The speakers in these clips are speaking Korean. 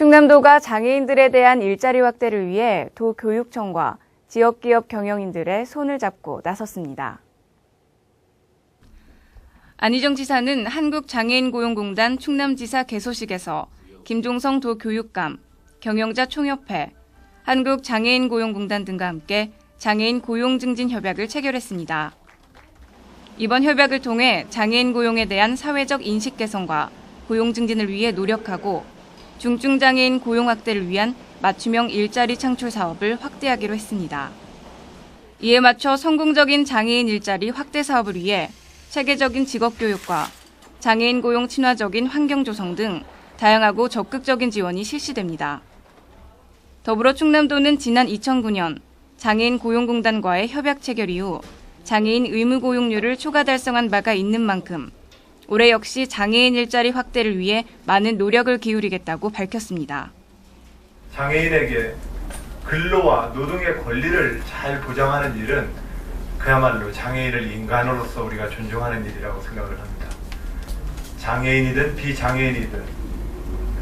충남도가 장애인들에 대한 일자리 확대를 위해 도교육청과 지역기업 경영인들의 손을 잡고 나섰습니다. 안희정 지사는 한국장애인고용공단 충남지사 개소식에서 김종성 도교육감, 경영자 총협회, 한국장애인고용공단 등과 함께 장애인 고용 증진 협약을 체결했습니다. 이번 협약을 통해 장애인 고용에 대한 사회적 인식 개선과 고용 증진을 위해 노력하고 중증장애인 고용 확대를 위한 맞춤형 일자리 창출 사업을 확대하기로 했습니다. 이에 맞춰 성공적인 장애인 일자리 확대 사업을 위해 체계적인 직업 교육과 장애인 고용 친화적인 환경 조성 등 다양하고 적극적인 지원이 실시됩니다. 더불어 충남도는 지난 2009년 장애인 고용공단과의 협약 체결 이후 장애인 의무 고용률을 초과 달성한 바가 있는 만큼 올해 역시 장애인 일자리 확대를 위해 많은 노력을 기울이겠다고 밝혔습니다. 장애인에게 근로와 노동의 권리를 잘 보장하는 일은 그야말로 장애인을 인간으로서 우리가 존중하는 일이라고 생각을 합니다. 장애인이든 비장애인이든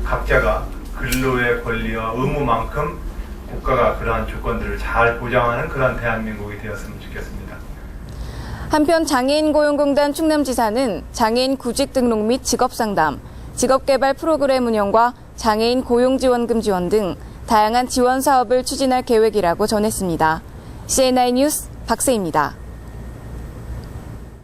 각자가 근로의 권리와 의무만큼 국가가 그러한 조건들을 잘 보장하는 그러한 대한민국이 되었으면 좋겠습니다. 한편 장애인 고용공단 충남지사는 장애인 구직 등록 및 직업 상담, 직업개발 프로그램 운영과 장애인 고용지원금 지원 등 다양한 지원 사업을 추진할 계획이라고 전했습니다. CNI 뉴스 박세입니다.